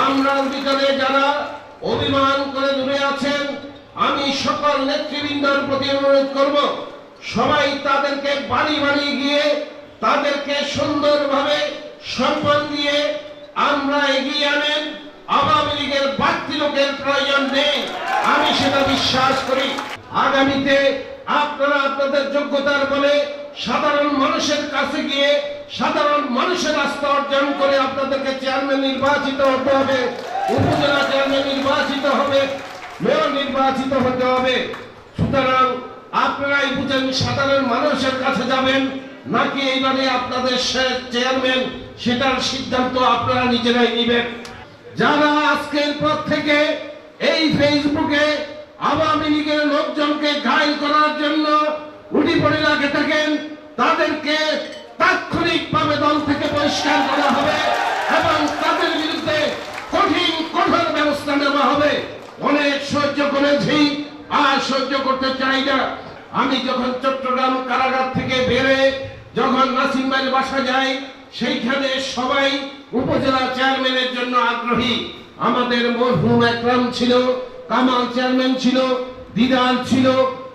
আমরার ভিতরে যারা অভিমান করে দূরে আছেন, আমি সকল নেতৃবৃন্দর প্রতি অনুরোধ করব, সবাই তাদেরকে বাড়ি বাড়ি গিয়ে তাদেরকে সুন্দরভাবে সম্মান দিয়ে আমরা এগিয়ে আনেন। আওয়ামী লীগের বাড়তি লোকের প্রয়োজন নেই, আমি সেটা বিশ্বাস করি। আগামীতে আপনারা আপনাদের যোগ্যতার বলে সাধারণ মানুষের কাছে গিয়ে সাধারণ মানুষের আস্থা অর্জন করে আপনাদেরকে চেয়ারম্যান নির্বাচিত হতে হবে, উপজেলা চেয়ারম্যান নির্বাচিত হবে মেয়র নির্বাচিত হতে হবে। সুতরাং আপনারাই বুঝেন সাধারণ মানুষের কাছে যাবেন, নাকি এইবারে আপনাদের চেয়ারম্যান সেটার সিদ্ধান্ত আপনারা নিজেরাই নেবেন। যারা আজকের পর থেকে এই ফেসবুকে আওয়ামী লীগের লোকজনকে ঘায়ল করার জন্য উঠি পড়ে লাগে থাকেন, তাদেরকে তাৎক্ষণিকভাবে দল থেকে বহিষ্কার করা হবে এবং তাদের বিরুদ্ধে কঠিন, কঠোর ব্যবস্থা নেওয়া হবে। অনেক সহ্য করেছি, আর সহ্য করতে চাই না। আমি যখন চট্টগ্রাম কারাগার থেকে বেরে যখন নাসিম ভাইয়ের বাসা যাই, সেইখানে সবাই উপজেলা চেয়ারম্যানের জন্য আগ্রহী। আমাদের মরহুম একরাম ছিল, কামাল চেয়ারম্যান ছিল, দিদার ছিল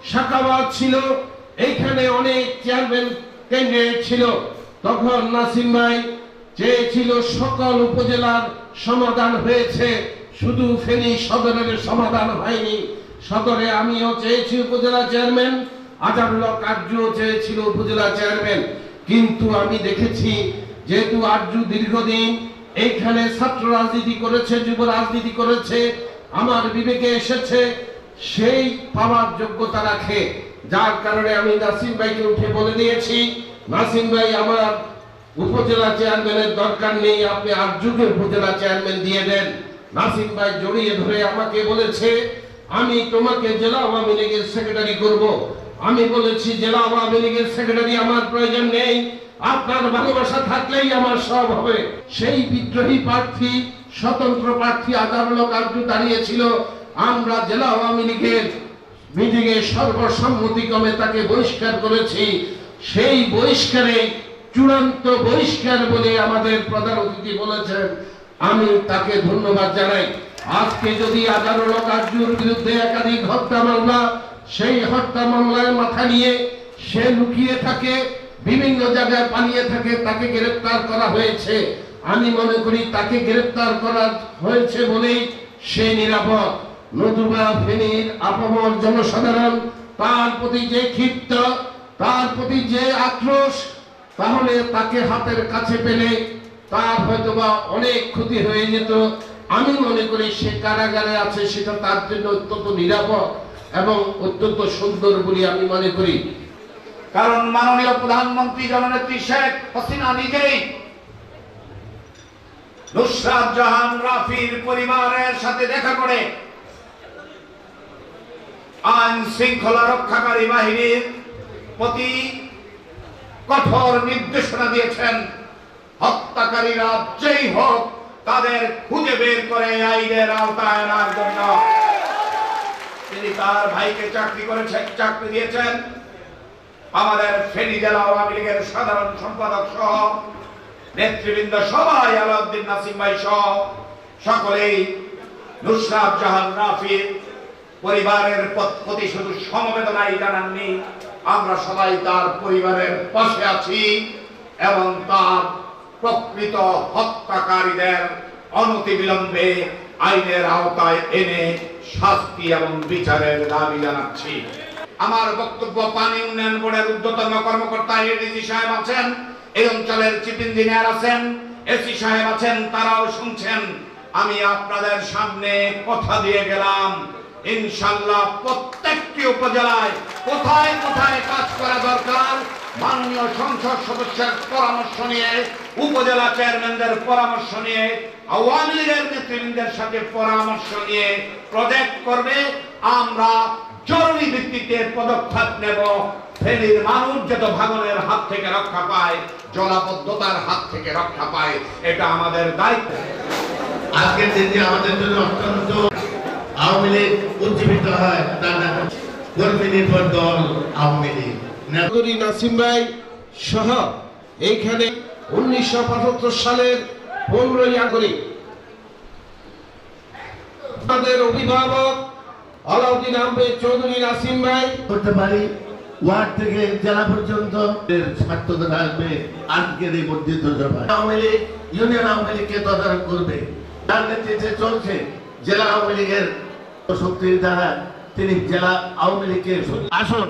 শাকাবাদ ছিল, এইখানে অনেক চেয়ারম্যান ক্যান্ডিডেট ছিল। তখন নাসিম ভাই চেয়েছিল সকল উপজেলার সমাধান হয়েছে, শুধু ফেনী সদরের সমাধান হয়নি। সদরে আমিও চেয়েছি উপজেলা চেয়ারম্যান আজারুল্লাহ কার্যও চেয়েছিল উপজেলা চেয়ারম্যান। কিন্তু আমি দেখেছি, যেহেতু আর্যু দীর্ঘদিন এইখানে ছাত্র রাজনীতি করেছে, যুব রাজনীতি করেছে, আমার বিবেকে এসেছে, সেই পাওয়ার যোগ্যতা রাখে। যার কারণে আমি নাসিম ভাইকে উঠে বলে দিয়েছি নাসিম ভাই, আমার উপজেলা চেয়ারম্যানের দরকার নেই, আপনি আর্যুকে উপজেলা চেয়ারম্যান দিয়ে দেন। নাসিম ভাই জড়িয়ে ধরে আমাকে বলেছে, আমি তোমাকে জেলা আওয়ামী লীগের সেক্রেটারি করব। আমি বলেছি, জেলা আওয়ামী লীগের সেক্রেটারি আমার প্রয়োজন নেই। আপনার ভালোবাসা থাকলেই আমার সব হবে। সেই বিদ্রোহী প্রার্থী, স্বতন্ত্র প্রার্থী আদালত কার্য দাঁড়িয়েছিল। আমরা জেলা আওয়ামী লীগের মিটিং এ সর্বসম্মতিক্রমে তাকে বহিষ্কার করেছি। সেই বহিষ্কারে চূড়ান্ত বহিষ্কার বলে আমাদের প্রধান অতিথি বলেছেন। আমি তাকে ধন্যবাদ জানাই। আজকে যদি আদালত কার্যুর বিরুদ্ধে একাধিক হত্যা মামলা, সেই হত্যা মামলায় মাথা নিয়ে সে লুকিয়ে থাকে, বিভিন্ন জায়গায় পালিয়ে থাকে, তাকে গ্রেফতার করা হয়েছে। আমি মনে করি তাকে গ্রেফতার করা হয়েছে বলেই সে নিরাপদ। নতুবা ফেনীর আপামর জনসাধারণ তার প্রতি যে ক্ষিপ্ত তার প্রতি যে আক্রোশ, তাহলে তাকে হাতের কাছে পেলে তার হয়তোবা অনেক ক্ষতি হয়ে যেত। আমি মনে করি সে কারাগারে আছে, সেটা তার জন্য অত্যন্ত নিরাপদ এবং অত্যন্ত সুন্দর বলে আমি মনে করি। কারণ মাননীয় প্রধানমন্ত্রী জননেত্রী শেখ হাসিনা নিজেই নুসরাত জাহান রাফির পরিবারের সাথে দেখা করে আইন শৃঙ্খলা রক্ষাকারী বাহিনীর প্রতি কঠোর নির্দেশনা দিয়েছেন হত্যাকারীরা যেই হোক তাদের খুঁজে বের করে আইনের আওতায় আনার জন্য। তিনি তার ভাইকে চাকরি করেছেন, চাকরি দিয়েছেন। আমাদের ফেনী জেলা আওয়ামী লীগের সাধারণ সম্পাদক সহ নেতৃবৃন্দ সবাই, আলাউদ্দিন নাসিম ভাই সহ সকলেই নুসরাত জাহান রাফির পরিবারের প্রতি শুধু সমবেদনাই জানাননি। আমরা সবাই তার পরিবারের পাশে আছি এবং তার প্রকৃত হত্যাকারীদের অনতিবিলম্বে আইনের আওতায় এনে শাস্তি এবং বিচারের দাবি জানাচ্ছি। আমার বক্তব্য পানি উন্নয়ন বোর্ডের ঊর্ধ্বতন কর্মকর্তা এডিজি সাহেব আছেন, এই অঞ্চলের চিফ ইঞ্জিনিয়ার আছেন, এসি সাহেব আছেন, তারাও শুনছেন। আমি আপনাদের সামনে কথা দিয়ে গেলাম। ইনশাল্লাহ প্রত্যেকটি উপজেলায় কোথায় কোথায় কাজ করা দরকার, মাননীয় সংসদ সদস্যের পরামর্শ নিয়ে, উপজেলা চেয়ারম্যানদের পরামর্শ নিয়ে, আওয়ামী লীগের নেতৃবৃন্দের সাথে পরামর্শ নিয়ে প্রজেক্ট করবে, আমরা জরুরি ভিত্তিতে পদক্ষেপ নেব। ফেনীর মানুষ যত ভাঙনের হাত থেকে রক্ষা পায়, জলাবদ্ধতার হাত থেকে রক্ষা পায়, এটা আমাদের দায়িত্ব। আজকের দিনটি আমাদের জন্য অত্যন্ত আওয়ামী লীগ উজ্জীবিত হয় তার কর্মী নির্ভর দল আওয়ামী লীগ। নাগরী নাসিম ভাই সহ এইখানে উনিশশো সালের পনেরোই আগস্ট তাদের অভিভাবক আলাউদ্দিন আহমেদ চৌধুরী নাসিম ভাই। করতে পারি ওয়ার্ড থেকে জেলা পর্যন্ত স্বার্থতা থাকবে আজকের এই বর্ধিত সভা। আওয়ামী লীগ ইউনিয়ন আওয়ামী লীগকে তদারক করবে। তার নেতৃত্বে চলছে জেলা আওয়ামী লীগের শক্তির দ্বারা তিনি জেলা আওয়ামী লীগকে আসুন,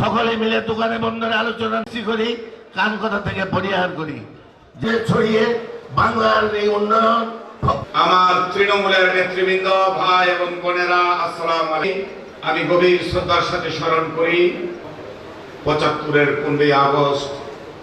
সকলে মিলে দোকানে বন্ধনে আলোচনা করি, কান কথা থেকে পরিহার করি। যে ছড়িয়ে বাংলার এই উন্নয়ন, আমার তৃণমূলের নেতৃবৃন্দ, ভাই এবং বোনেরা, আসসালাম আমি গভীর শ্রদ্ধার সাথে স্মরণ করি, পঁচাত্তরের পনেরোই আগস্ট